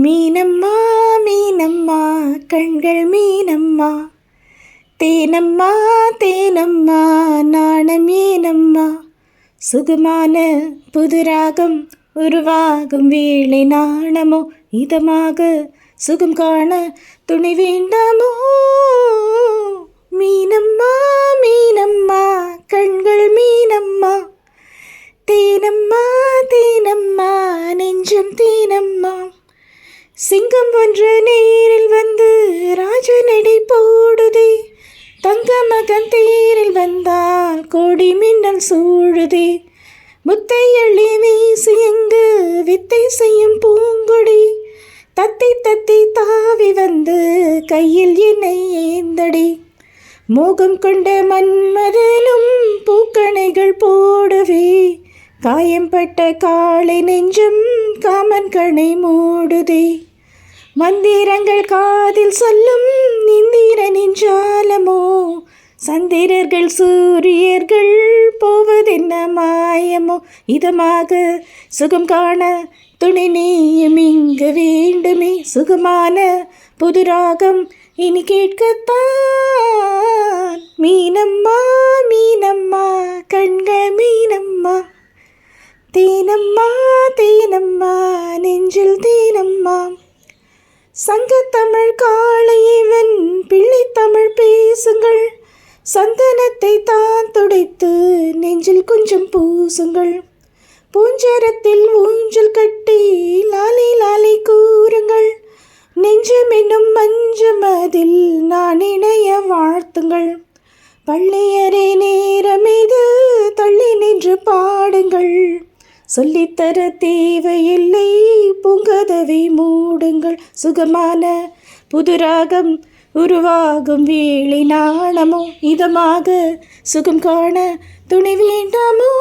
மீனம்மா மீனம்மா கண்கள் மீனம்மா. தேனம்மா தேனம்மா நாணம் ஏனம்மா. சுகமான புதுராகம் உருவாகும் வேளை நாணமோ இதமாக சுகம் காண துணை வேண்டாமோ? மீனம்மா மீனம்மா கண்கள் மீனம்மா. தேனம்மா தேனம்மா நெஞ்சம் தேனம்மா சிங்கம் ஒன்று நேரில் வந்து ராஜநடை போடுதே. தங்க மகன் தேரில் வந்தால் கோடி மின்னல் சூழுதே. முத்தை அள்ளி வீசி எங்கு வித்தை செய்யும் பூங்கொடி. தத்தி தத்தி தாவி வந்து கையில் என்னை ஏந்தடி. மோகம் கொண்ட மன்மதனும் காயம்பட்ட காளை நெஞ்சும் காமன் கணை மூடுதே. மந்திரங்கள் காதில் சொல்லும் இந்திரனின் ஜாலமோ சந்திரர்கள் சூரியர்கள் போவதென்ன மாயமோ? இதமாக சுகம் காண துணை நீயும் இங்கு வேண்டுமே. சுகமான புது ராகம் இனி கேட்கத்தான். மீனம்மா மீனம்மா கண்கமே தேனம்மா தேனம்மா நெஞ்சில் தேனம்மா. சங்கத்தமிழ் காளையவன் பிள்ளைத்தமிழ் பேசுங்கள். சந்தனத்தை தான் துடைத்து நெஞ்சில் கொஞ்சம் பூசுங்கள். பூஞ்சரத்தில் ஊஞ்சல் கட்டி லாலி லாலி கூறுங்கள். நெஞ்சம் என்னும் மஞ்சம் அதில் நான் இணைய வாழ்த்துங்கள். பள்ளியரே நேரம் இது தள்ளி நின்று பாடுங்கள். சொல்லித்தர தேவையில்லை. பூங்கதவை மூடுங்கள். சுகமான புது ராகம் உருவாகும் வேளை நாணமோ. இதமாக சுகம் காண துணை வேண்டாமோ?